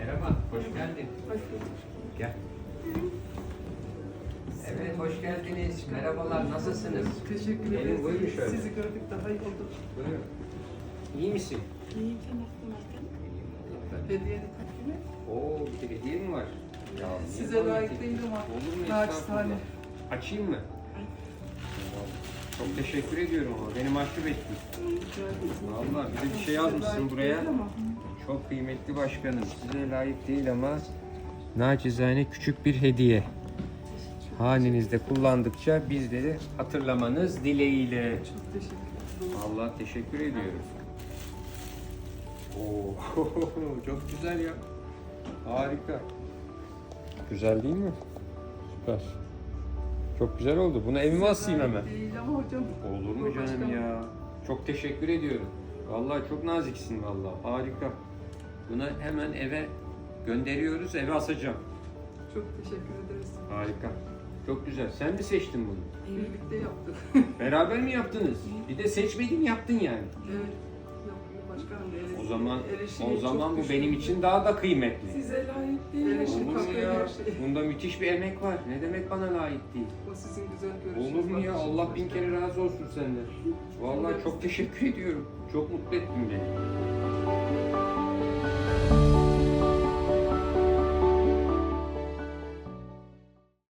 Merhaba, hoş geldin. Hoş bulduk. Gel. Evet, hoş geldiniz. Merhabalar, nasılsınız? Teşekkür Gelin, ederiz. buyurun şöyle. Sizi gördük daha iyi oldu. Buyurun. İyi misin? İyi tanıştım Hediye takdimi. Oo, bir de hediye mi var? Ya, Size layık değil ama Olur mu naçizane. Açayım mı? Çok teşekkür ediyorum ama beni mahcup ettin. Ederim. Vallahi bir de bir şey yazmışsın buraya. ama Çok kıymetli başkanım. Size layık değil ama naçizane küçük bir hediye. Hanenizde kullandıkça bizleri hatırlamanız dileğiyle. Çok teşekkür ederim. Allah teşekkür ediyorum. Oo, çok güzel ya. Harika. Güzel değil mi? Süper. Çok güzel oldu. Bunu evime asayım hemen. Değil ama hocam. Olur mu canım ya? Çok teşekkür ediyorum. Vallahi çok naziksin vallahi. Harika. Bunu hemen eve gönderiyoruz. Eve asacağım. Çok teşekkür ederiz. Harika. Çok güzel. Sen mi seçtin bunu? Birlikte yaptık. Beraber mi yaptınız? Bir de seçmedin yaptın yani. evet. Başkanım. O zaman o zaman bu benim için daha da kıymetli. Size layık değil. Olur mu ya? şey. Bunda müthiş bir emek var. Ne demek bana layık değil? O sizin güzel görüşünüz. Olur mu ya? Allah bin kere razı olsun senden. Vallahi çok teşekkür ediyorum. Çok mutlu ettin beni.